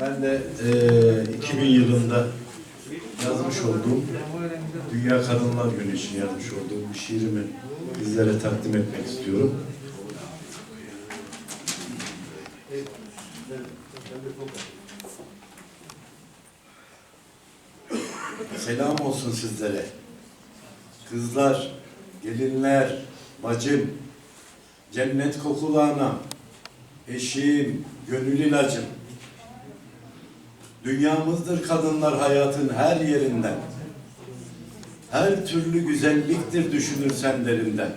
Ben de eee 2000 yılında yazmış olduğum Dünya Kadınlar Günü için yazmış olduğum bir şiirimi bizlere takdim etmek istiyorum. Selam olsun sizlere. Kızlar, gelinler, bacım, cennet kokulu anam, eşim, gönül ilacım. Dünyamızdır kadınlar hayatın her yerinden. Her türlü güzelliktir düşünürsen derinden.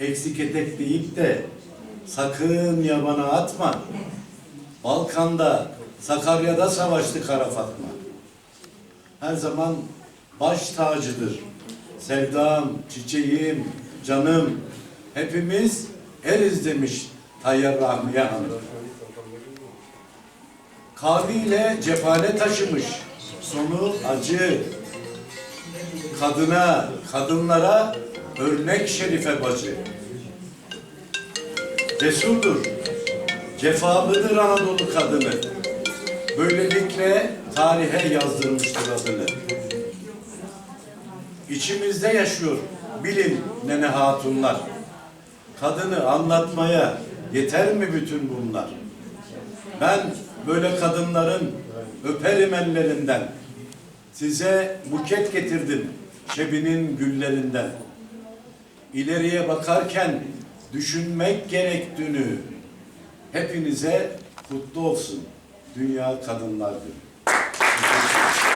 Eksik etek deyip de sakın yabana atma. Balkan'da, Sakarya'da savaştı Kara Fatma. Her zaman baş tacıdır. Sevdam, çiçeğim, canım. Hepimiz eriz demiş Tayyar Rahmiye Hanım. Kavliyle cephane taşımış. Sonu acı. Kadına, kadınlara örnek şerife bacı. Cesurdur. Cefalıdır Anadolu kadını. Böylelikle tarihe yazdırmıştır adını. İçimizde yaşıyor bilin nene hatunlar. Kadını anlatmaya yeter mi bütün bunlar? Ben böyle kadınların öperim ellerinden. Size buket getirdim şebinin güllerinden. İleriye bakarken düşünmek gerek dünü. Hepinize kutlu olsun Dünya Kadınlar Günü.